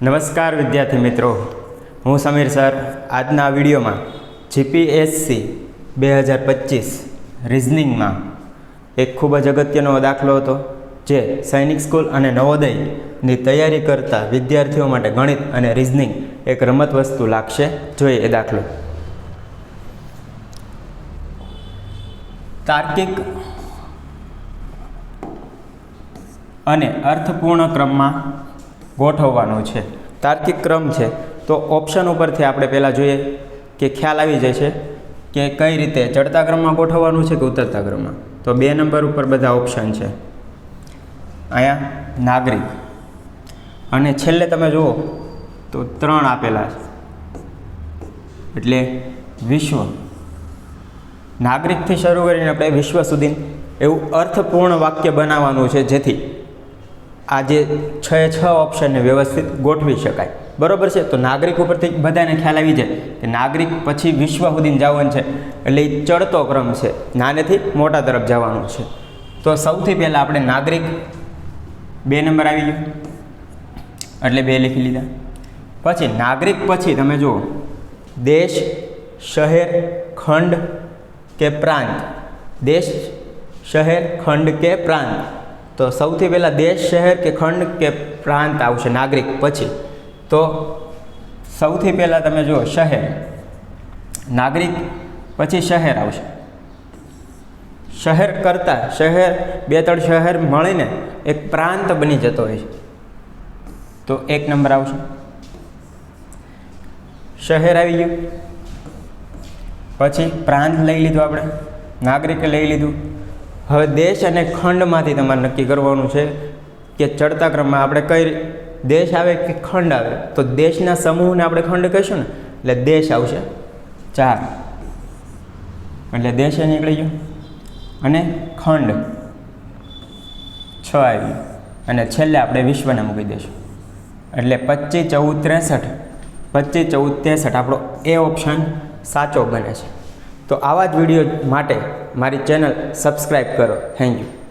નમસ્કાર વિદ્યાર્થી મિત્રો. હું સમીર સર. આજના વિડીયોમાં જીપીએસસી બે હજાર પચીસ રિઝનિંગમાં એક ખૂબ જ અગત્યનો દાખલો હતો, જે સૈનિક સ્કૂલ અને નવોદયની તૈયારી કરતા વિદ્યાર્થીઓ માટે ગણિત અને રિઝનિંગ એક રમત વસ્તુ લાગશે. જોઈએ એ દાખલો. તાર્કિક અને અર્થપૂર્ણ ક્રમમાં ગોઠવવાનું છે. તાર્કિક ક્રમ છે. તો ઓપ્શન ઉપરથી આપણે પહેલાં જોઈએ કે ખ્યાલ આવી જાય છે કે કઈ રીતે ચડતા ક્રમમાં ગોઠવવાનું છે કે ઉતરતા ક્રમમાં. તો બે નંબર ઉપર બધા ઓપ્શન છે. અહીંયા નાગરિક. અને છેલ્લે તમે જુઓ તો ત્રણ આપેલા છે. એટલે વિશ્વ. નાગરિકથી શરૂ કરીને આપણે વિશ્વ સુધી એવું અર્થપૂર્ણ વાક્ય બનાવવાનું છે જેથી આ જે છ છ ઓપ્શનને વ્યવસ્થિત ગોઠવી શકાય. બરોબર છે? તો નાગરિક ઉપરથી બધાને ખ્યાલ આવી જાય કે નાગરિક પછી વિશ્વ સુધીને જવાનું છે. એટલે એ ચડતો ક્રમ છે. નાનેથી મોટા તરફ જવાનું છે. તો સૌથી પહેલાં આપણે નાગરિક બે નંબર આવી ગયો. એટલે બે લખી લીધા. પછી નાગરિક પછી તમે જુઓ, દેશ, શહેર, ખંડ કે પ્રાંત. દેશ, શહેર, ખંડ કે પ્રાંત. તો સૌથી પહેલાં દેશ, શહેર કે ખંડ કે પ્રાંત આવશે નાગરિક પછી. તો સૌથી પહેલાં તમે જુઓ શહેર. નાગરિક પછી શહેર આવશે. શહેર કરતાં શહેર બે ત્રણ શહેર મળીને એક પ્રાંત બની જતો હોય છે. તો એક નંબર આવશે. શહેર આવી ગયું. પછી પ્રાંત લઈ લીધું આપણે. નાગરિકે લઈ લીધું. હવે દેશ અને ખંડમાંથી તમારે નક્કી કરવાનું છે કે ચડતા ક્રમમાં આપણે કઈ દેશ આવે કે ખંડ આવે? તો દેશના સમૂહને આપણે ખંડ કહીશું ને? એટલે દેશ આવશે. ચાર. એટલે દેશે નીકળી ગયો. અને ખંડ. છ આવી અને છેલ્લે આપણે વિશ્વને મૂકી દઈશું. એટલે પચીસ, ચૌદ, ત્રેસઠ. પચીસ, ચૌદ, ત્રેસઠ આપણો એ ઓપ્શન સાચો બને છે. તો આવા જ વીડિયો માટે મારી ચેનલ સબસ્ક્રાઈબ કરો. Thank you.